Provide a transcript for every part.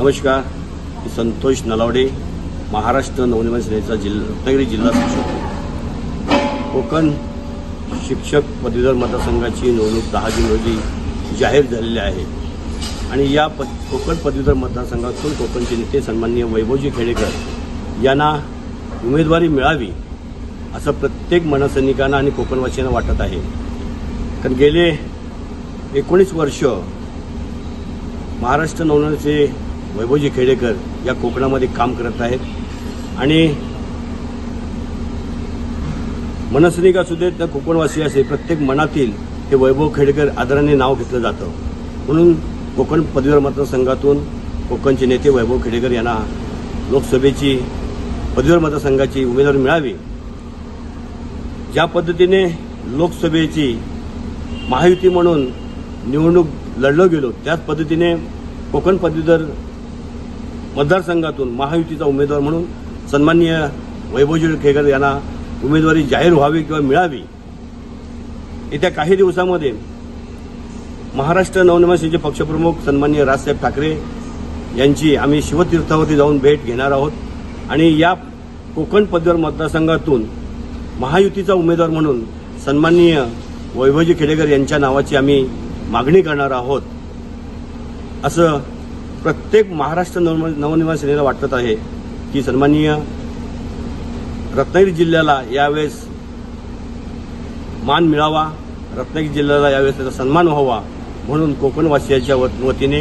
नमस्कार मी संतोष नलावडे महाराष्ट्र नवनिर्माण सेनेचा जिल्हा रत्नागिरी जिल्हा शिक्षक. कोकण शिक्षक पदवीधर मतदारसंघाची निवडणूक दहा जून रोजी जाहीर झालेली आहे. आणि या प कोकण पदवीधर मतदारसंघातून कोकणचे नेते सन्माननीय वैभवजी खेडेकर यांना उमेदवारी मिळावी असं प्रत्येक मनसैनिकांना आणि कोकणवासियांना वाटत आहे. कारण गेले एकोणीस वर्ष महाराष्ट्र नवनिर्माणचे वैभवजी खेडेकर या कोकणामध्ये काम करत आहेत. आणि मनसनिक असू देत तर कोकणवासी असे प्रत्येक मनातील हे वैभव खेडेकर आदराने नाव घेतलं जातं. म्हणून कोकण पदवीधर मतदारसंघातून कोकणचे नेते वैभव खेडेकर यांना लोकसभेची पदवीधर मतदारसंघाची उमेदवारी मिळावी. ज्या पद्धतीने लोकसभेची महायुती म्हणून निवडणूक लढलं गेलो त्याच पद्धतीने कोकण पदवीधर मतदारसंघातून महायुतीचा उमेदवार म्हणून सन्माननीय वैभवजी खेगर यांना उमेदवारी जाहीर व्हावी किंवा मिळावी येत्या काही दिवसामध्ये महाराष्ट्र नवनिवासीचे पक्षप्रमुख सन्माननीय राजसाहेब ठाकरे यांची आम्ही शिवतीर्थावरती जाऊन भेट घेणार आहोत. आणि या कोकण पदवीवर मतदारसंघातून महायुतीचा उमेदवार म्हणून सन्माननीय वैभवजी खेडेकर यांच्या नावाची आम्ही मागणी करणार आहोत. असं प्रत्येक महाराष्ट्र नवनिर्माण नवनिर्माण सेनेला वाटत आहे की सन्माननीय रत्नागिरी जिल्ह्याला यावेळेस मान मिळावा रत्नागिरी जिल्ह्याला यावेळेस त्याचा सन्मान व्हावा म्हणून कोकणवासियांच्या वतीने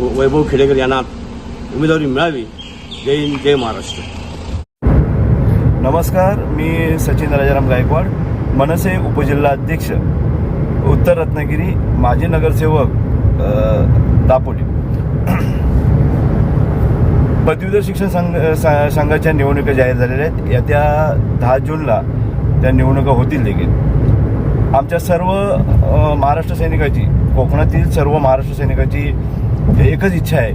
वैभव खेडेकर यांना उमेदवारी मिळावी. जय हिंद जय महाराष्ट्र. नमस्कार मी सचिन राजाराम गायकवाड मनसे उपजिल्हाध्यक्ष उत्तर रत्नागिरी माजी नगरसेवक दापोली पदवीधर शिक्षण संघ संघाच्या निवडणुका जाहीर झालेल्या आहेत. येत्या दहा जूनला त्या निवडणुका होतील देखील. आमच्या सर्व महाराष्ट्र सैनिकाची कोकणातील सर्व महाराष्ट्र सैनिकाची एकच इच्छा आहे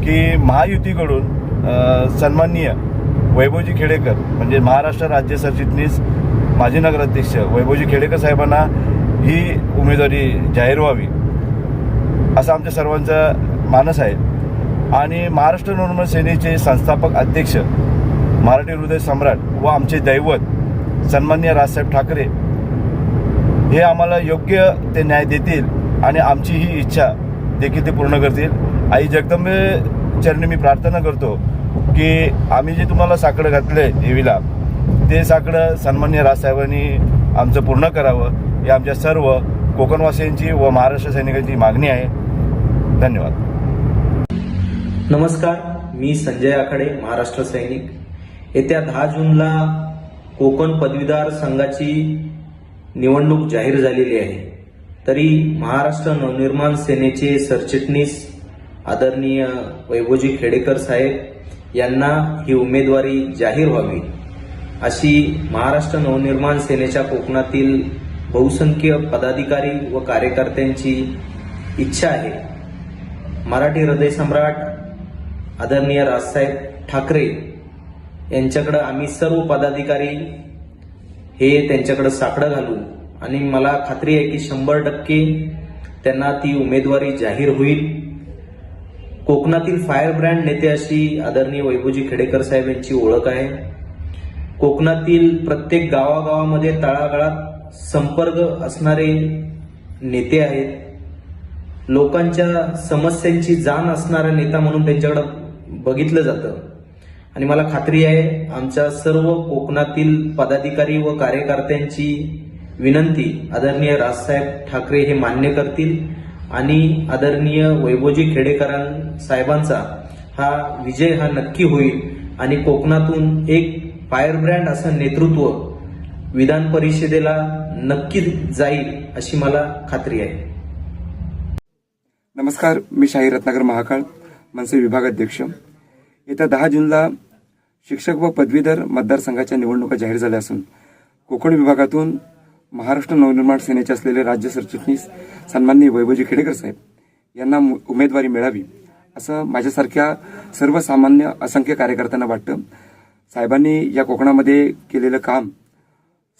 की महायुतीकडून सन्माननीय वैभवजी खेडेकर म्हणजे महाराष्ट्र राज्य सरचिटणीस माजी नगराध्यक्ष वैभवजी खेडेकर साहेबांना ही उमेदवारी जाहीर व्हावी. असं आमच्या सर्वांचा मानस आहे आणि महाराष्ट्र नवनिर्माण सेनेचे संस्थापक अध्यक्ष मराठी हृदय सम्राट व आमचे दैवत सन्मान्य राजसाहेब ठाकरे हे आम्हाला योग्य ते न्याय देतील आणि आमची ही इच्छा देखील ते पूर्ण करतील. आई जगदंबे चरणी मी प्रार्थना करतो की आम्ही जे तुम्हाला साकडं घातले देवीला ते साकडं सन्मान्य राजसाहेबांनी आमचं पूर्ण करावं. ही आमच्या सर्व कोकणवासियांची व महाराष्ट्र सैनिकांची मागणी आहे. धन्यवाद. नमस्कार मी संजय आखाडे महाराष्ट्र सैनिक. येत्या दहा जूनला कोकण पदवीधर संघाची निवडणूक जाहीर झालेली आहे. तरी महाराष्ट्र नवनिर्माण सेनेचे सरचिटणीस आदरणीय वैभोजी खेडेकर साहेब यांना ही उमेदवारी जाहीर व्हावी. अशी महाराष्ट्र नवनिर्माण सेनेच्या कोकणातील बहुसंख्य पदाधिकारी व कार्यकर्त्यांची इच्छा आहे. मराठी हृदय सम्राट आदरणीय राजसाहेब ठाकरे यांच्याकडं आम्ही सर्व पदाधिकारी हे त्यांच्याकडं साकडं घालू आणि मला खात्री आहे की शंभर टक्के त्यांना ती उमेदवारी जाहीर होईल. कोकणातील फायर ब्रँड नेते अशी आदरणीय वैभूजी खेडेकर साहेब यांची ओळख आहे. कोकणातील प्रत्येक गावागावामध्ये तळागाळात संपर्क असणारे नेते आहेत. लोकांच्या समस्यांची जाण असणारा नेता म्हणून त्यांच्याकडं बघितलं जातं. आणि मला खात्री आहे आमच्या सर्व कोकणातील पदाधिकारी व कार्यकर्त्यांची विनंती आदरणीय राजसाहेब ठाकरे हे मान्य करतील आणि आदरणीय वैभवजी खेडेकरां साहेबांचा हा विजय हा नक्की होईल आणि कोकणातून एक फायर ब्रँड असं नेतृत्व विधान परिषदेला नक्की जाईल अशी मला खात्री आहे. नमस्कार मी शाही रत्नाकर महाकाळ मनसे विभागाध्यक्ष. येत्या दहा जूनला शिक्षक व पदवीधर मतदारसंघाच्या निवडणुका जाहीर झाल्या असून कोकण विभागातून महाराष्ट्र नवनिर्माण सेनेचे असलेले राज्य सरचिटणीस सन्माननीय वैभवजी खेडेकर साहेब यांना मु- उमेदवारी मिळावी असं माझ्यासारख्या सर्वसामान्य असंख्य कार्यकर्त्यांना वाटतं. साहेबांनी या कोकणामध्ये केलेलं काम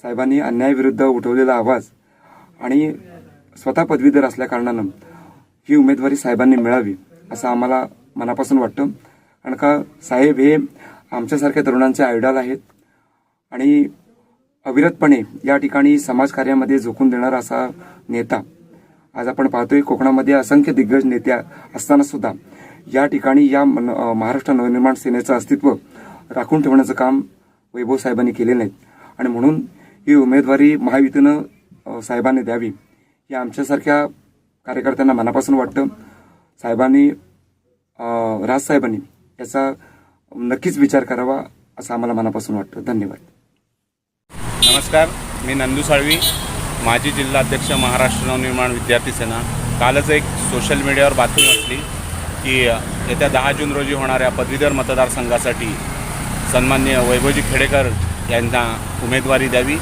साहेबांनी अन्यायाविरुद्ध उठवलेला आवाज आणि स्वतः पदवीधर असल्याकारणानं ही उमेदवारी साहेबांनी मिळावी असं आम्हाला मनापासून वाटतं. कारण का साहेब हे आमच्यासारख्या तरुणांचे आयडॉल आहेत. आणि अविरतपणे या ठिकाणी समाजकार्यामध्ये झोकून देणारा असा नेता आज आपण पाहतोय कोकणामध्ये असंख्य दिग्गज नेत्या असताना सुद्धा या ठिकाणी या महाराष्ट्र नवनिर्माण सेनेचं अस्तित्व राखून ठेवण्याचं काम वैभव साहेबांनी केले नाहीत आणि म्हणून ही उमेदवारी महायुतीनं साहेबांनी द्यावी हे आमच्यासारख्या कार्यकर्त्यांना मनापासून वाटतं. साहेबांनी राजसाहेबांनी याचा नक्कीच विचार करावा असं आम्हाला मनापासून वाटतं. धन्यवाद. नमस्कार मी नंदू साळवी माजी जिल्हाध्यक्ष महाराष्ट्र नवनिर्माण विद्यार्थी सेना. कालच एक सोशल मीडियावर बातमी वाचली की येत्या दहा जून रोजी होणाऱ्या पदवीधर मतदारसंघासाठी सन्मान्य वैभवजी खेडेकर यांना उमेदवारी द्यावी.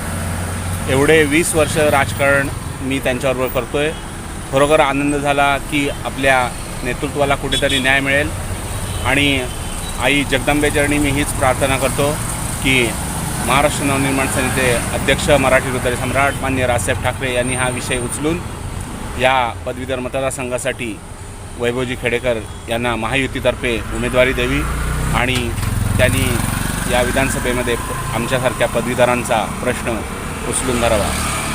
एवढे वीस वर्ष राजकारण मी त्यांच्याबरोबर करतो आहे खरोखर आनंद झाला की आपल्या नेतृत्वाला कुठेतरी न्याय मिळेल. आणि आई जगदंबेचरणी मी हीच प्रार्थना करतो की महाराष्ट्र नवनिर्माण सेनेचे अध्यक्ष मराठी हृदय सम्राट मान्य राजसाहेब ठाकरे यांनी हा विषय उचलून या पदवीधर मतदारसंघासाठी वैभवजी खेडेकर यांना महायुतीतर्फे उमेदवारी द्यावी आणि त्यांनी या विधानसभेमध्ये आमच्यासारख्या पदवीधरांचा प्रश्न उचलून धरावा.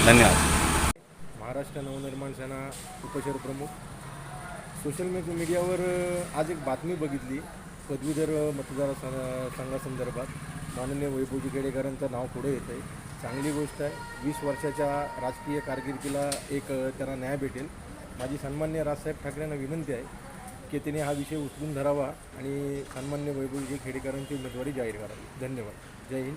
धन्यवाद. महाराष्ट्र नवनिर्माण सेना उपशहरप्रमुख सोशल मीडियावर आज एक बातमी बघितली. पदवीधर मतदार संघासंदर्भात. माननीय वैभव खेडेकरांचं नाव पुढे येतं आहे चांगली गोष्ट आहे. वीस वर्षाच्या राजकीय कारकिर्दीला एक त्यांना न्याय भेटेल. माझी सन्मान्य राजसाहेब ठाकरेंना विनंती आहे की त्यांनी हा विषय उचलून धरावा आणि सन्मान्य वैभवजी खेडेकरांची उमेदवारी जाहीर करावी. धन्यवाद. जय हिंद.